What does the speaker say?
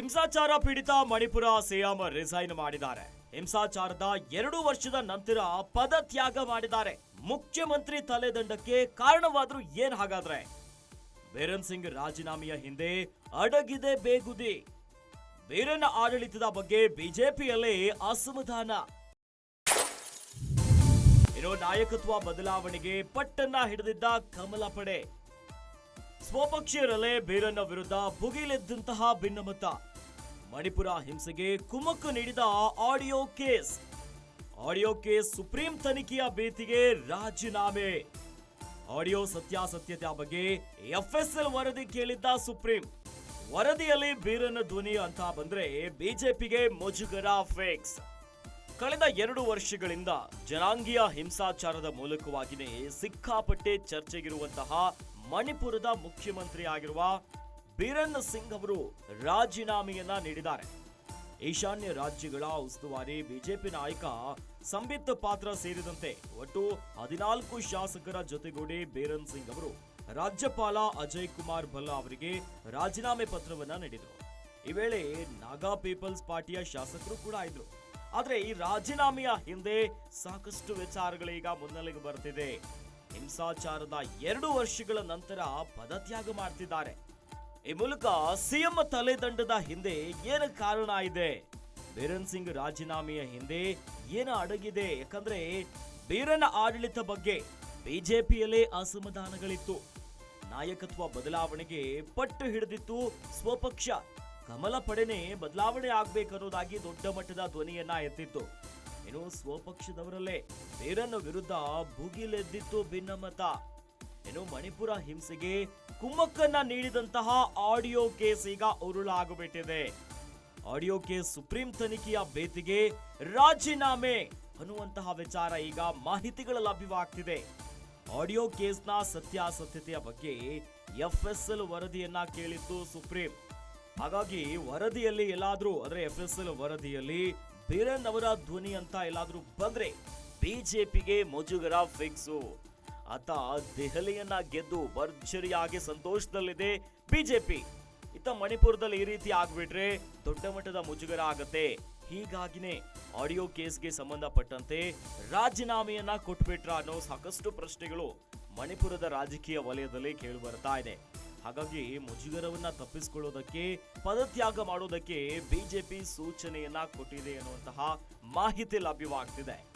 ಹಿಂಸಾಚಾರ ಪೀಡಿತ Manipur CM resign ಮಾಡಿದ್ದಾರೆ. ಹಿಂಸಾಚಾರದ ಎರಡು ವರ್ಷದ ನಂತರ ಪದತ್ಯಾಗ ಮಾಡಿದ್ದಾರೆ. ಮುಖ್ಯಮಂತ್ರಿ ತಲೆದಂಡಕ್ಕೆ ಕಾರಣವಾದ್ರೂ ಏನ್ ಹಾಗಾದ್ರೆ? ಬೀರನ್ ಸಿಂಗ್ ರಾಜೀನಾಮೆಯ ಹಿಂದೆ ಅಡಗಿದೆ ಬೇಗುದಿ. ಬೀರನ್ ಆಡಳಿತದ ಬಗ್ಗೆ ಬಿಜೆಪಿಯಲ್ಲಿ ಅಸಮಾಧಾನ. ಇರೋ ನಾಯಕತ್ವ ಬದಲಾವಣೆಗೆ ಪಟ್ಟನ್ನ ಹಿಡಿದಿದ್ದ ಕಮಲ ಪಡೆ. ಸ್ವಪಕ್ಷೀಯರಲ್ಲೇ ಬೀರನ್ನ ವಿರುದ್ಧ ಭುಗಿಲೆದ್ದಂತಹ ಭಿನ್ನಮತ. ಮಣಿಪುರ ಹಿಂಸೆಗೆ ಕುಮಕ್ಕು ನೀಡಿದ audio case. Audio case supreme ತನಿಖೆಯ ಭೀತಿಗೆ ರಾಜೀನಾಮೆ. ಆಡಿಯೋ ಸತ್ಯಾಸತ್ಯತೆಯ ಬಗ್ಗೆ ಎಫ್ಎಸ್ಎಲ್ ವರದಿ ಕೇಳಿದ್ದ ಸುಪ್ರೀಂ. ವರದಿಯಲ್ಲಿ ಬೀರನ ಧ್ವನಿ ಅಂತ ಬಂದ್ರೆ ಬಿಜೆಪಿಗೆ ಮುಜುಗರ ಫೇಕ್ಸ್. ಕಳೆದ ಎರಡು ವರ್ಷಗಳಿಂದ ಜನಾಂಗೀಯ ಹಿಂಸಾಚಾರದ ಮೂಲಕವಾಗಿಯೇ ಸಿಕ್ಕಾಪಟ್ಟೆ ಚರ್ಚೆಗಿರುವಂತಹ ಮಣಿಪುರದ ಮುಖ್ಯಮಂತ್ರಿ ಆಗಿರುವ ಬೀರನ್ ಸಿಂಗ್ ಅವರು ರಾಜೀನಾಮೆಯನ್ನ ನೀಡಿದ್ದಾರೆ. ಈಶಾನ್ಯ ರಾಜ್ಯಗಳ ಉಸ್ತುವಾರಿ ಬಿಜೆಪಿ ನಾಯಕ ಸಂಬಿತ್ ಪಾತ್ರ ಸೇರಿದಂತೆ ಒಟ್ಟು ಹದಿನಾಲ್ಕು ಶಾಸಕರ ಜೊತೆಗೂಡಿ ಬೀರನ್ ಸಿಂಗ್ ಅವರು ರಾಜ್ಯಪಾಲ ಅಜಯ್ ಕುಮಾರ್ ಭಲ್ಲಾ ಅವರಿಗೆ ರಾಜೀನಾಮೆ ಪತ್ರವನ್ನ ನೀಡಿದರು. ಈ ವೇಳೆ ನಾಗಾ ಪೀಪಲ್ಸ್ ಪಾರ್ಟಿಯ ಶಾಸಕರು ಕೂಡ ಇದ್ರು. ಆದ್ರೆ ಈ ರಾಜೀನಾಮೆಯ ಹಿಂದೆ ಸಾಕಷ್ಟು ವಿಚಾರಗಳೀಗ ಮುನ್ನೆಲೆಗೆ ಬರ್ತಿದೆ. ಹಿಂಸಾಚಾರದ ಎರಡು ವರ್ಷಗಳ ನಂತರ ಪದತ್ಯಾಗ ಮಾಡ್ತಿದ್ದಾರೆ. ಈ ಮೂಲಕ ಸಿಎಂ ತಲೆದಂಡದ ಹಿಂದೆ ಏನು ಕಾರಣ ಇದೆ? ಬೀರನ್ ಸಿಂಗ್ ರಾಜೀನಾಮೆಯ ಹಿಂದೆ ಏನು ಅಡಗಿದೆ? ಯಾಕಂದ್ರೆ ಬೀರನ ಆಡಳಿತ ಬಗ್ಗೆ ಬಿಜೆಪಿಯಲ್ಲೇ ಅಸಮಾಧಾನಗಳಿತ್ತು. ನಾಯಕತ್ವ ಬದಲಾವಣೆಗೆ ಪಟ್ಟು ಹಿಡಿದಿತ್ತು ಸ್ವಪಕ್ಷ. ಕಮಲ ಪಡೆನೆ ಬದಲಾವಣೆ ಆಗ್ಬೇಕನ್ನೋದಾಗಿ ದೊಡ್ಡ ಮಟ್ಟದ ಧ್ವನಿಯನ್ನ ಎತ್ತಿತ್ತು. ಇನ್ನು ಸ್ವಪಕ್ಷದವರಲ್ಲೇ ಬೀರನ್ ವಿರುದ್ಧ ಭುಗಿಲೆದ್ದಿತ್ತು ಭಿನ್ನಮತ. ಇನ್ನು ಮಣಿಪುರ ಹಿಂಸೆಗೆ ಕುಮ್ಮಕ್ಕನ್ನ ನೀಡಿದಂತಹ ಆಡಿಯೋ ಕೇಸ್ ಈಗ ಉರುಳಾಗಬಿಟ್ಟಿದೆ. ಆಡಿಯೋ ಕೇಸ್ ಸುಪ್ರೀಂ ತನಿಖೆಯ ಬೇತಿಗೆ ರಾಜೀನಾಮೆ ಅನ್ನುವಂತಹ ವಿಚಾರ ಈಗ ಮಾಹಿತಿಗಳ ಲಭ್ಯವಾಗ್ತಿದೆ. ಆಡಿಯೋ ಕೇಸ್ನ ಸತ್ಯಾಸತ್ಯತೆಯ ಬಗ್ಗೆ ಎಫ್ ಎಸ್ ಎಲ್ ವರದಿಯನ್ನ ಕೇಳಿತ್ತು ಸುಪ್ರೀಂ. ಹಾಗಾಗಿ ವರದಿಯಲ್ಲಿ ಎಲ್ಲಾದ್ರೂ, ಅಂದ್ರೆ ಎಲ್ ವರದಿಯಲ್ಲಿ ಬೀರನ್ ಅವರ ಧ್ವನಿ ಅಂತ ಎಲ್ಲಾದ್ರೂ ಬಂದ್ರೆ ಬಿಜೆಪಿಗೆ ಮುಜುಗರ ಫಿಕ್ಸು ಆತ ದೆಹಲಿಯನ್ನ ಗೆದ್ದು ಭರ್ಜರಿಯಾಗಿ ಸಂತೋಷದಲ್ಲಿದೆ. ಬಿಜೆಪಿ. ಇತ್ತ ಮಣಿಪುರದಲ್ಲಿ ಈ ರೀತಿ ಆಗ್ಬಿಟ್ರೆ ದೊಡ್ಡ ಮಟ್ಟದ ಮುಜುಗರ ಆಗತ್ತೆ. ಹೀಗಾಗಿನೇ ಆಡಿಯೋ ಕೇಸ್ಗೆ ಸಂಬಂಧಪಟ್ಟಂತೆ ರಾಜೀನಾಮೆಯನ್ನ ಕೊಟ್ಬಿಟ್ರ ಅನ್ನೋ ಸಾಕಷ್ಟು ಪ್ರಶ್ನೆಗಳು ಮಣಿಪುರದ ರಾಜಕೀಯ ವಲಯದಲ್ಲಿ ಕೇಳಿ ಬರ್ತಾ ಇದೆ. ಹಾಗಾಗಿ ಮುಜುಗರವನ್ನ ತಪ್ಪಿಸಿಕೊಳ್ಳೋದಕ್ಕೆ, ಪದತ್ಯಾಗ ಮಾಡೋದಕ್ಕೆ ಬಿಜೆಪಿ ಸೂಚನೆಯನ್ನ ಕೊಟ್ಟಿದೆ ಅನ್ನುವಂತಹ ಮಾಹಿತಿ ಲಭ್ಯವಾಗ್ತಿದೆ.